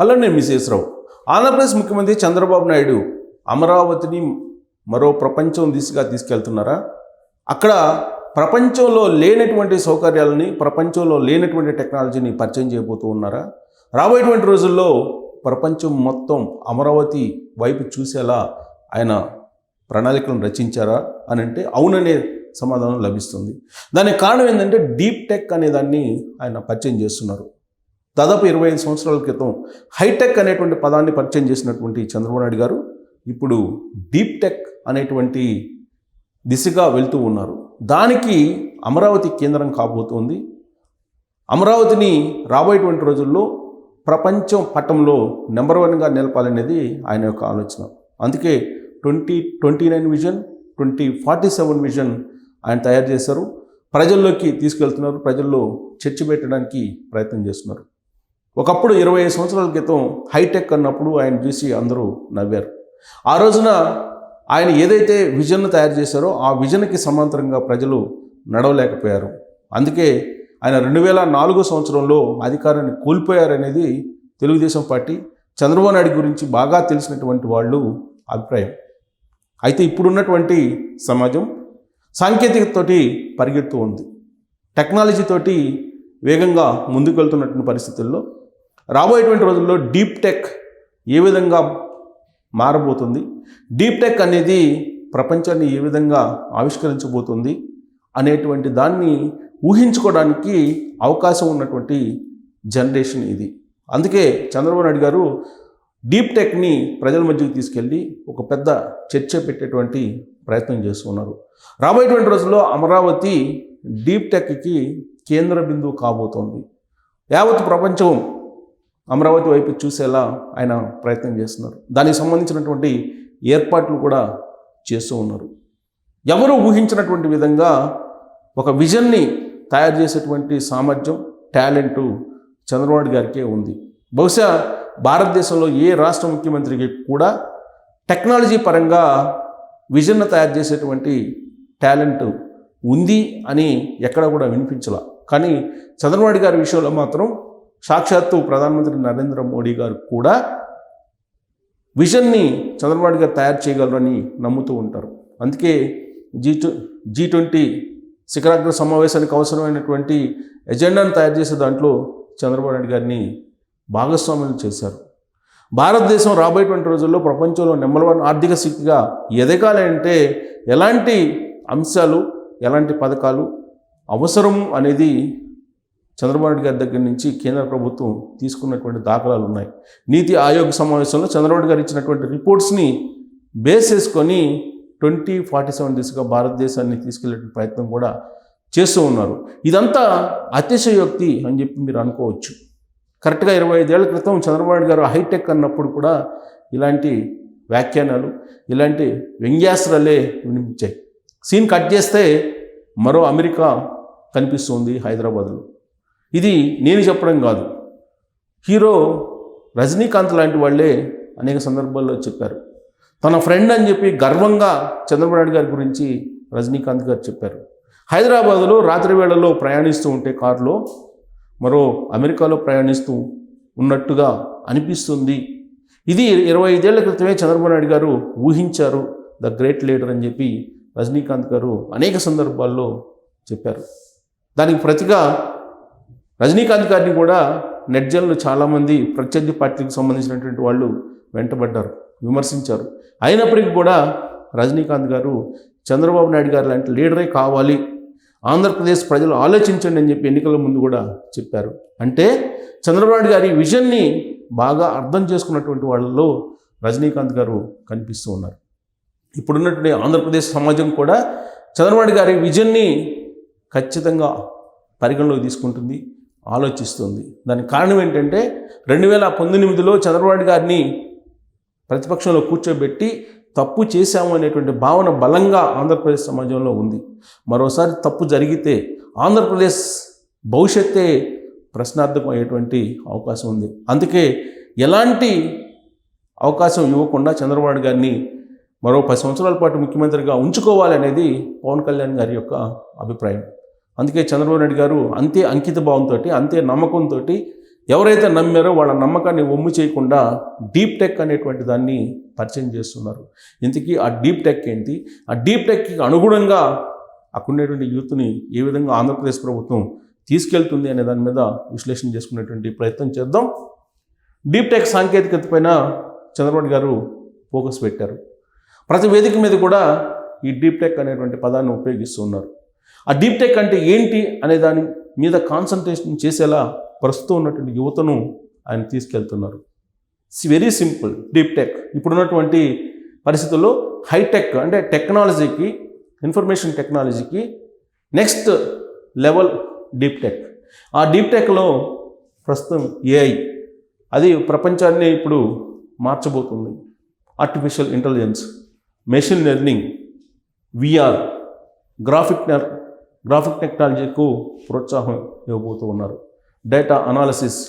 Hello నేను ఆంధ్రప్రదేశ్ ముఖ్యమంత్రి చంద్రబాబు నాయుడు అమరావతిని మరో ప్రపంచం దిశగా తీసుకెళ్తున్నారా? అక్కడ ప్రపంచంలో లేనటువంటి సౌకర్యాలని ప్రపంచంలో లేనటువంటి టెక్నాలజీని పరిచయం చేయబోతూ ఉన్నారా? రాబోయేటువంటి రోజుల్లో ప్రపంచం మొత్తం అమరావతి వైపు చూసేలా ఆయన ప్రణాళికలను రచించారా అని అంటే అవుననే సమాధానం లభిస్తుంది. దానికి కారణం ఏంటంటే డీప్ టెక్ అనే దాన్ని ఆయన పరిచయం చేస్తున్నారు. దాదాపు ఇరవై ఐదు సంవత్సరాల క్రితం హైటెక్ అనేటువంటి పదాన్ని పరిచయం చేసినటువంటి చంద్రబాబు నాయుడు గారు ఇప్పుడు డీప్ టెక్ అనేటువంటి దిశగా వెళ్తూ ఉన్నారు. దానికి అమరావతి కేంద్రం కాబోతోంది. అమరావతిని రాబోయేటువంటి రోజుల్లో ప్రపంచం పట్టంలో నెంబర్ వన్గా నిలపాలనేది ఆయన యొక్క ఆలోచన. అందుకే twenty twenty nine vision twenty forty seven vision ఆయన తయారు చేశారు. ప్రజల్లోకి తీసుకెళ్తున్నారు. ప్రజల్లో చర్చ పెట్టడానికి ప్రయత్నం చేస్తున్నారు. ఒకప్పుడు ఇరవై ఐదు సంవత్సరాల క్రితం హైటెక్ అన్నప్పుడు ఆయన చూసి అందరూ నవ్వారు. ఆ రోజున ఆయన ఏదైతే విజన్ను తయారు చేశారో ఆ విజన్కి సమాంతరంగా ప్రజలు నడవలేకపోయారు. అందుకే ఆయన రెండు వేల నాలుగో సంవత్సరంలో అధికారాన్ని కోల్పోయారనేది తెలుగుదేశం పార్టీ చంద్రబాబు నాయుడు గురించి బాగా తెలిసినటువంటి వాళ్ళు అభిప్రాయం. అయితే ఇప్పుడున్నటువంటి సమాజం సాంకేతికతోటి పరిగెడుతూ ఉంది. టెక్నాలజీతోటి వేగంగా ముందుకు వెళ్తున్నటువంటి పరిస్థితుల్లో రాబోయేటువంటి రోజుల్లో డీప్ టెక్ ఏ విధంగా మారబోతుంది? డీప్ టెక్ అనేది ప్రపంచాన్ని ఏ విధంగా ఆవిష్కరించబోతుంది అనేటువంటి దాన్ని ఊహించుకోవడానికి అవకాశం ఉన్నటువంటి జనరేషన్ ఇది. అందుకే చంద్రబాబు నాయుడు గారు డీప్ టెక్ని ప్రజల మధ్యకి తీసుకెళ్ళి ఒక పెద్ద చర్చ పెట్టేటువంటి ప్రయత్నం చేస్తున్నారు. రాబోయేటువంటి రోజుల్లో అమరావతి డీప్ టెక్కి కేంద్ర బిందువు కాబోతోంది. యావత్ ప్రపంచం అమరావతి వైపు చూసేలా ఆయన ప్రయత్నం చేస్తున్నారు. దానికి సంబంధించినటువంటి ఏర్పాట్లు కూడా చేస్తూ ఉన్నారు. ఎవరు ఊహించినటువంటి విధంగా ఒక విజన్ని తయారు చేసేటువంటి సామర్థ్యం టాలెంటు చంద్రబాబు గారికే ఉంది. బహుశా భారతదేశంలో ఏ రాష్ట్ర ముఖ్యమంత్రికి కూడా టెక్నాలజీ పరంగా విజన్ను తయారు చేసేటువంటి టాలెంట్ ఉంది అని ఎక్కడ కూడా వినిపించాల. కానీ చంద్రబాబు గారి విషయంలో మాత్రం సాక్షాత్తు ప్రధానమంత్రి నరేంద్ర మోడీ గారు కూడా విజన్ని చంద్రబాబు గారు తయారు చేయగలరని నమ్ముతూ ఉంటారు. అందుకే జీ జీ ట్వంటీ శిఖరాగ్ర సమావేశానికి అవసరమైనటువంటి ఎజెండాను తయారు చేసే దాంట్లో చంద్రబాబు నాయుడు గారిని భాగస్వాములు చేశారు. భారతదేశం రాబోయేటువంటి రోజుల్లో ప్రపంచంలో నెంబర్ వన్ ఆర్థిక శక్తిగా ఎదగాలి అంటే ఎలాంటి అంశాలు ఎలాంటి పథకాలు అవసరం అనేది చంద్రబాబు నాయుడు గారి దగ్గర నుంచి కేంద్ర ప్రభుత్వం తీసుకున్నటువంటి దాఖలాలు ఉన్నాయి. నీతి ఆయోగ్ సమావేశంలో చంద్రబాబు గారు ఇచ్చినటువంటి రిపోర్ట్స్ని బేస్ చేసుకొని ట్వంటీ ఫార్టీ సెవెన్ దిశగా భారతదేశాన్ని తీసుకెళ్ళే ప్రయత్నం కూడా చేస్తూ ఉన్నారు. ఇదంతా అతిశయోక్తి అని చెప్పి మీరు అనుకోవచ్చు. కరెక్ట్గా ఇరవై ఐదేళ్ళ క్రితం చంద్రబాబు గారు హైటెక్ అన్నప్పుడు కూడా ఇలాంటి వ్యాఖ్యానాలు ఇలాంటి వ్యంగ్యాస్త్రాలే వినిపించాయి. సీన్ కట్ చేస్తే మరో అమెరికా కనిపిస్తుంది హైదరాబాద్లో. ఇది నేను చెప్పడం కాదు. హీరో రజనీకాంత్ లాంటి వాళ్ళే అనేక సందర్భాల్లో చెప్పారు. తన ఫ్రెండ్ అని చెప్పి గర్వంగా చంద్రబాబు నాయుడు గారి గురించి రజనీకాంత్ గారు చెప్పారు. హైదరాబాదులో రాత్రి వేళల్లో ప్రయాణిస్తూ ఉంటే కారులో మరో అమెరికాలో ప్రయాణిస్తూ ఉన్నట్టుగా అనిపిస్తుంది. ఇది ఇరవై ఐదేళ్ళ క్రితమే చంద్రబాబు నాయుడు గారు ఊహించారు ద గ్రేట్ లీడర్ అని చెప్పి రజనీకాంత్ గారు అనేక సందర్భాల్లో చెప్పారు. దానికి ప్రతిగా రజనీకాంత్ గారిని కూడా నెట్జన్లు చాలామంది ప్రత్యర్థి పార్టీకి సంబంధించినటువంటి వాళ్ళు వెంటబడ్డారు విమర్శించారు. అయినప్పటికీ కూడా రజనీకాంత్ గారు చంద్రబాబు నాయుడు గారు లాంటి లీడరే కావాలి ఆంధ్రప్రదేశ్ ప్రజలు ఆలోచించండి అని చెప్పి ఎన్నికల ముందు కూడా చెప్పారు. అంటే చంద్రబాబు నాయుడు గారి విజన్ని బాగా అర్థం చేసుకున్నటువంటి వాళ్ళలో రజనీకాంత్ గారు కనిపిస్తూ ఉన్నారు. ఇప్పుడున్నటువంటి ఆంధ్రప్రదేశ్ సమాజం కూడా చంద్రబాబు నాయుడు గారి విజన్ని ఖచ్చితంగా పరిగణలోకి తీసుకుంటుంది. ఆలోచిస్తుంది. దానికి కారణం ఏంటంటే రెండు వేల పంతొమ్మిదిలో చంద్రబాబు గారిని ప్రతిపక్షంలో కూర్చోబెట్టి తప్పు చేశాము అనేటువంటి భావన బలంగా ఆంధ్రప్రదేశ్ సమాజంలో ఉంది. మరోసారి తప్పు జరిగితే ఆంధ్రప్రదేశ్ భవిష్యత్తే ప్రశ్నార్థకం అయ్యేటువంటి అవకాశం ఉంది. అందుకే ఎలాంటి అవకాశం ఇవ్వకుండా చంద్రబాబు గారిని మరో పది సంవత్సరాల పాటు ముఖ్యమంత్రిగా ఉంచుకోవాలనేది పవన్ కళ్యాణ్ గారి యొక్క అభిప్రాయం. అందుకే చంద్రబాబు నాయుడు గారు అంతే అంకిత భావంతో అంతే నమ్మకంతో ఎవరైతే నమ్మారో వాళ్ళ నమ్మకాన్ని ఒమ్ము చేయకుండా డీప్ టెక్ అనేటువంటి దాన్ని పరిచయం చేస్తున్నారు. ఇంతకీ ఆ డీప్ టెక్ ఏంటి? ఆ డీప్ టెక్కి అనుగుణంగా అక్కడ యూత్ని ఏ విధంగా ఆంధ్రప్రదేశ్ ప్రభుత్వం తీసుకెళ్తుంది అనే దాని మీద విశ్లేషణ చేసుకునేటువంటి ప్రయత్నం చేద్దాం. డీప్ టెక్ సాంకేతికత పైన చంద్రబాబు గారు ఫోకస్ పెట్టారు. ప్రతి వేదిక మీద కూడా ఈ డీప్ టెక్ అనేటువంటి పదాన్ని ఉపయోగిస్తున్నారు ఆ డీప్ టెక్ అంటే ఏంటి అనే దాని మీద కాన్సన్ట్రేషన్ చేసేలా ప్రస్తుతం ఉన్నటువంటి యువతను ఆయన తీసుకెళ్తున్నారు. It's very simple deep tech. ఇప్పుడున్నటువంటి పరిస్థితుల్లో హైటెక్ అంటే టెక్నాలజీకి ఇన్ఫర్మేషన్ టెక్నాలజీకి నెక్స్ట్ లెవెల్ డీప్ టెక్. ఆ డీప్ టెక్లో ప్రస్తుతం ఏఐ అది ప్రపంచాన్ని ఇప్పుడు మార్చబోతుంది. Artificial intelligence machine learning VR graphic graphic టెక్నాలజీకు ప్రోత్సాహం ఇవ్వబోతూ ఉన్నారు. డేటా అనాలిసిస్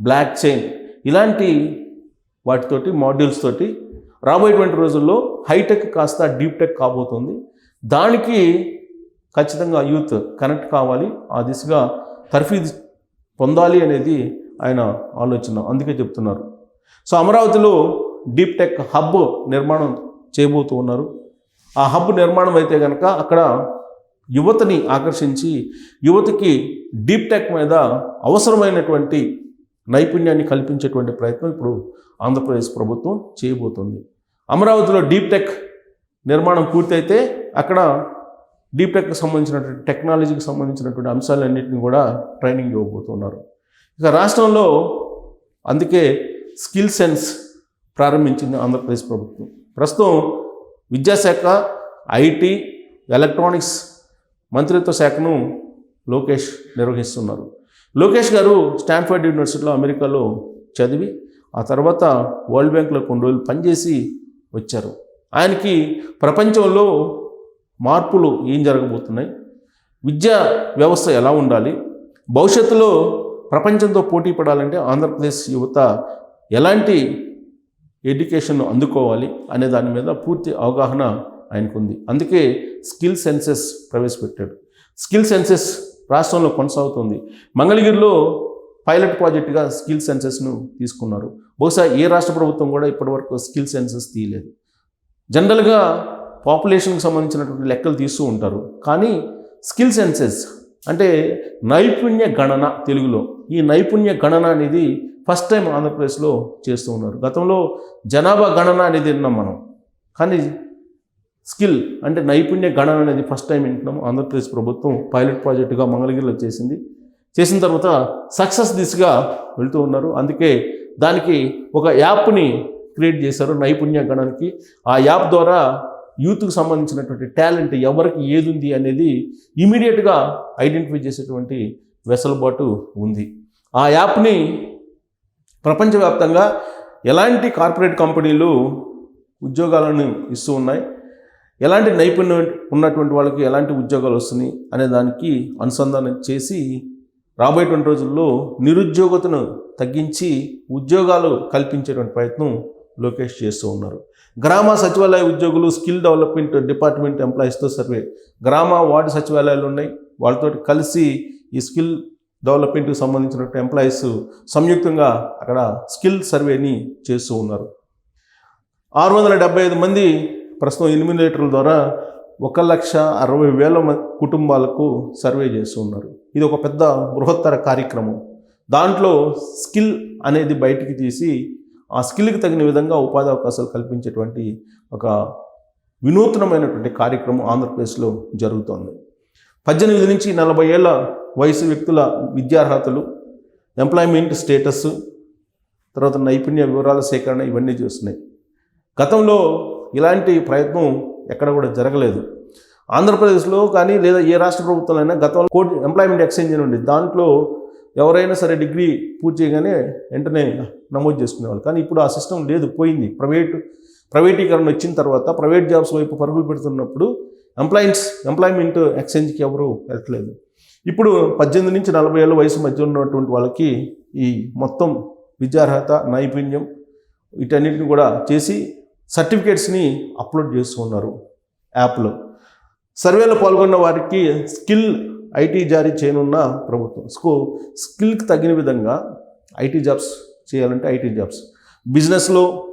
బ్లాక్ చైన్ ఇలాంటి వాటితోటి మాడ్యూల్స్ తోటి రాబోయేటువంటి రోజుల్లో హైటెక్ కాస్త డీప్ టెక్ కాబోతుంది. దానికి ఖచ్చితంగా యూత్ కనెక్ట్ కావాలి. ఆ దిశగా తర్ఫీదు పొందాలి అనేది ఆయన ఆలోచన. అందుకే చెప్తున్నారు. సో అమరావతిలో డీప్ టెక్ హబ్ నిర్మాణం చేయబోతూ ఉన్నారు. ఆ హబ్ నిర్మాణం అయితే కనుక అక్కడ యువతని ఆకర్షించి యువతకి డీప్ టెక్ మీద అవసరమైనటువంటి నైపుణ్యాన్ని కల్పించేటువంటి ప్రయత్నం ఇప్పుడు ఆంధ్రప్రదేశ్ ప్రభుత్వం చేయబోతుంది. అమరావతిలో డీప్ టెక్ నిర్మాణం పూర్తయితే అక్కడ డీప్ టెక్కి సంబంధించినటువంటి టెక్నాలజీకి సంబంధించినటువంటి అంశాలన్నింటినీ కూడా ట్రైనింగ్ ఇవ్వబోతున్నారు. ఇక రాష్ట్రంలో అందుకే స్కిల్ సెన్స్ ప్రారంభించింది ఆంధ్రప్రదేశ్ ప్రభుత్వం. ప్రస్తుతం విద్యాశాఖ ఐటీ ఎలక్ట్రానిక్స్ మంత్రిత్వ శాఖను లోకేష్ నిర్వహిస్తున్నారు. లోకేష్ గారు స్టాన్ఫర్డ్ యూనివర్సిటీలో అమెరికాలో చదివి ఆ తర్వాత వరల్డ్ బ్యాంక్లో కొన్ని రోజులు పనిచేసి వచ్చారు. ఆయనకి ప్రపంచంలో మార్పులు ఏం జరగబోతున్నాయి? విద్యా వ్యవస్థ ఎలా ఉండాలి? భవిష్యత్తులో ప్రపంచంతో పోటీ పడాలంటే ఆంధ్రప్రదేశ్ యువత ఎలాంటి ఎడ్యుకేషన్ అందుకోవాలి అనే దాని మీద పూర్తి అవగాహన ఆయనకుంది. అందుకే స్కిల్ సెన్సెస్ ప్రవేశపెట్టాడు. స్కిల్ సెన్సెస్ రాష్ట్రంలో కొనసాగుతుంది. మంగళగిరిలో పైలట్ ప్రాజెక్టుగా స్కిల్ సెన్సెస్ను తీసుకున్నారు. బహుశా ఏ రాష్ట్ర ప్రభుత్వం కూడా ఇప్పటివరకు స్కిల్ సెన్సెస్ తీయలేదు. జనరల్గా పాపులేషన్కి సంబంధించినటువంటి లెక్కలు తీస్తూ ఉంటారు. కానీ స్కిల్ సెన్సెస్ అంటే నైపుణ్య గణన తెలుగులో. ఈ నైపుణ్య గణన అనేది ఫస్ట్ టైం ఆంధ్రప్రదేశ్లో చేస్తూ ఉన్నారు. గతంలో జనాభా గణన అనేది విన్నాం మనం. కానీ స్కిల్ అంటే నైపుణ్య గణన అనేది ఫస్ట్ టైం వింటున్నాం. ఆంధ్రప్రదేశ్ ప్రభుత్వం పైలట్ ప్రాజెక్టుగా మంగళగిరిలో చేసింది. చేసిన తర్వాత సక్సెస్ దిశగా వెళుతూ ఉన్నారు. అందుకే దానికి ఒక యాప్ని క్రియేట్ చేశారు నైపుణ్య గణనకి. ఆ యాప్ ద్వారా యూత్కు సంబంధించినటువంటి టాలెంట్ ఎవరికి ఏది ఉంది అనేది ఇమీడియట్గా ఐడెంటిఫై చేసేటువంటి వెసలుబాటు ఉంది. ఆ యాప్ని ప్రపంచవ్యాప్తంగా ఎలాంటి కార్పొరేట్ కంపెనీలు ఉద్యోగాలను ఇస్తూ ఉన్నాయి? ఎలాంటి నైపుణ్యం ఉన్నటువంటి వాళ్ళకి ఎలాంటి ఉద్యోగాలు వస్తున్నాయి? అనే దానికి అనుసంధానం చేసి రాబోయేటువంటి రోజుల్లో నిరుద్యోగతను తగ్గించి ఉద్యోగాలు కల్పించేటువంటి ప్రయత్నం లోకేష్ చేస్తూ ఉన్నారు. గ్రామ సచివాలయ ఉద్యోగులు స్కిల్ డెవలప్మెంట్ డిపార్ట్మెంట్ ఎంప్లాయీస్తో సర్వే. గ్రామ వార్డు సచివాలయాలు ఉన్నాయి. వాళ్ళతో కలిసి ఈ స్కిల్ డెవలప్మెంట్కి సంబంధించినటువంటి ఎంప్లాయీస్ సంయుక్తంగా అక్కడ స్కిల్ సర్వేని చేస్తూ ఉన్నారు. ఆరు వందల డెబ్బై ఐదు మంది ప్రస్తుతం ఇన్మినేటర్ల ద్వారా ఒక లక్ష అరవై వేల మ- కుటుంబాలకు సర్వే చేస్తూ ఉన్నారు. ఇది ఒక పెద్ద బృహత్తర కార్యక్రమం. దాంట్లో స్కిల్ అనేది బయటికి తీసి ఆ స్కిల్కి తగిన విధంగా ఉపాధి అవకాశాలు కల్పించేటువంటి ఒక వినూత్నమైనటువంటి కార్యక్రమం ఆంధ్రప్రదేశ్లో జరుగుతోంది. పద్దెనిమిది నుంచి నలభై ఏళ్ళ వయసు వ్యక్తుల విద్యార్హతలు ఎంప్లాయ్మెంట్ స్టేటస్ తర్వాత నైపుణ్య వివరాల సేకరణ ఇవన్నీ చూస్తున్నాయి. గతంలో ఇలాంటి ప్రయత్నం ఎక్కడ కూడా జరగలేదు. ఆంధ్రప్రదేశ్లో కానీ లేదా ఏ రాష్ట్ర ప్రభుత్వంలో గతంలో కోటి ఎంప్లాయ్మెంట్ ఎక్స్చేంజ్ అని ఉండేది దాంట్లో ఎవరైనా సరే డిగ్రీ పూర్తి చేయగానే వెంటనే నమోదు చేసుకునేవాళ్ళు. కానీ ఇప్పుడు ఆ సిస్టమ్ లేదు పోయింది. ప్రైవేటు ప్రైవేటీకరణ వచ్చిన తర్వాత ప్రైవేట్ జాబ్స్ వైపు పరుగులు పెడుతున్నప్పుడు ఎంప్లాయింట్స్ ఎంప్లాయ్మెంట్ ఎక్స్చేంజ్కి ఎవరు వెళ్ళట్లేదు. ఇప్పుడు పద్దెనిమిది నుంచి నలభై ఏళ్ళ వయసు మధ్య ఉన్నటువంటి వాళ్ళకి ఈ మొత్తం విద్యార్హత నైపుణ్యం వీటన్నిటిని కూడా చేసి సర్టిఫికేట్స్ని అప్లోడ్ చేస్తూ ఉన్నారు యాప్లో. సర్వేలో పాల్గొన్న వారికి స్కిల్ ఐటీ జారీ చేయనున్న ప్రభుత్వం. స్కో స్కిల్కి తగిన విధంగా ఐటీ జాబ్స్ చేయాలంటే ఐటీ జాబ్స్. బిజినెస్లో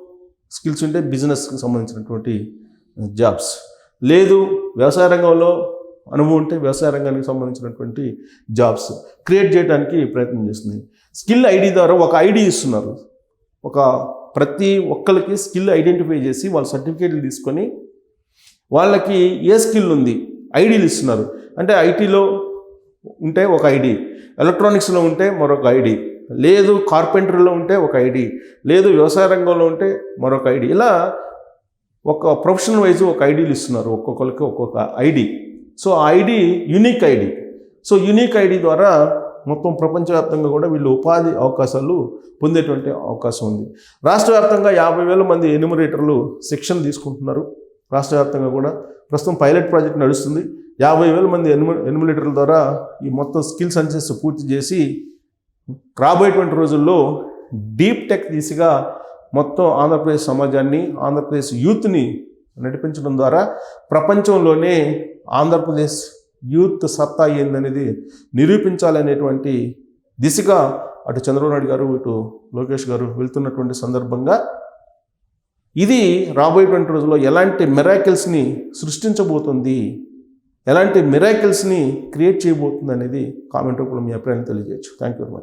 స్కిల్స్ ఉంటే బిజినెస్కి సంబంధించినటువంటి జాబ్స్. లేదు వ్యవసాయ రంగంలో అనుభవం ఉంటే వ్యవసాయ రంగానికి సంబంధించినటువంటి జాబ్స్ క్రియేట్ చేయడానికి ప్రయత్నం చేస్తుంది స్కిల్ ఐడి ద్వారా ఒక ఐడి ఇస్తున్నారు. ఒక ప్రతి ఒక్కరికి స్కిల్ ఐడెంటిఫై చేసి వాళ్ళ సర్టిఫికేట్లు తీసుకొని వాళ్ళకి ఏ స్కిల్ ఉంది ఐడీలు ఇస్తున్నారు. అంటే ఐటీలో ఉంటే ఒక ఐడి ఎలక్ట్రానిక్స్లో ఉంటే మరొక ఐడి లేదు కార్పెంటర్లో ఉంటే ఒక ఐడి లేదు వ్యవసాయ రంగంలో ఉంటే మరొక ఐడి. ఇలా ఒక ప్రొఫెషనల్ వైజ్ ఒక ఐడీలు ఇస్తున్నారు ఒక్కొక్కరికి ఒక్కొక్క ఐడి సో ఆ ID unique ID so unique ID ద్వారా మొత్తం ప్రపంచవ్యాప్తంగా కూడా వీళ్ళు ఉపాధి అవకాశాలు పొందేటువంటి అవకాశం ఉంది. రాష్ట్ర వ్యాప్తంగా యాభై వేల మంది ఎన్యూమరేటర్లు శిక్షణ తీసుకుంటున్నారు. రాష్ట్ర వ్యాప్తంగా కూడా ప్రస్తుతం పైలట్ ప్రాజెక్ట్ నడుస్తుంది. యాభై వేల మంది ఎన్యు ఎన్యూమరేటర్ల ద్వారా ఈ మొత్తం స్కిల్ సన్సెస్ పూర్తి చేసి రాబోయేటువంటి రోజుల్లో డీప్ టెక్ దిశగా మొత్తం ఆంధ్రప్రదేశ్ సమాజాన్ని ఆంధ్రప్రదేశ్ యూత్ని నడిపించడం ద్వారా ప్రపంచంలోనే ఆంధ్రప్రదేశ్ యూత్ సత్తా ఏందనేది నిరూపించాలనేటువంటి దిశగా అటు చంద్రబాబు నాయుడు గారు ఇటు లోకేష్ గారు వెళ్తున్నటువంటి సందర్భంగా ఇది రాబోయేటువంటి రోజుల్లో ఎలాంటి మిరాకిల్స్ని సృష్టించబోతుంది ఎలాంటి మిరాకిల్స్ని క్రియేట్ చేయబోతుంది అనేది కామెంట్ రూపంలో మీ అభిప్రాయాన్ని తెలియజేయచ్చు. Thank you very much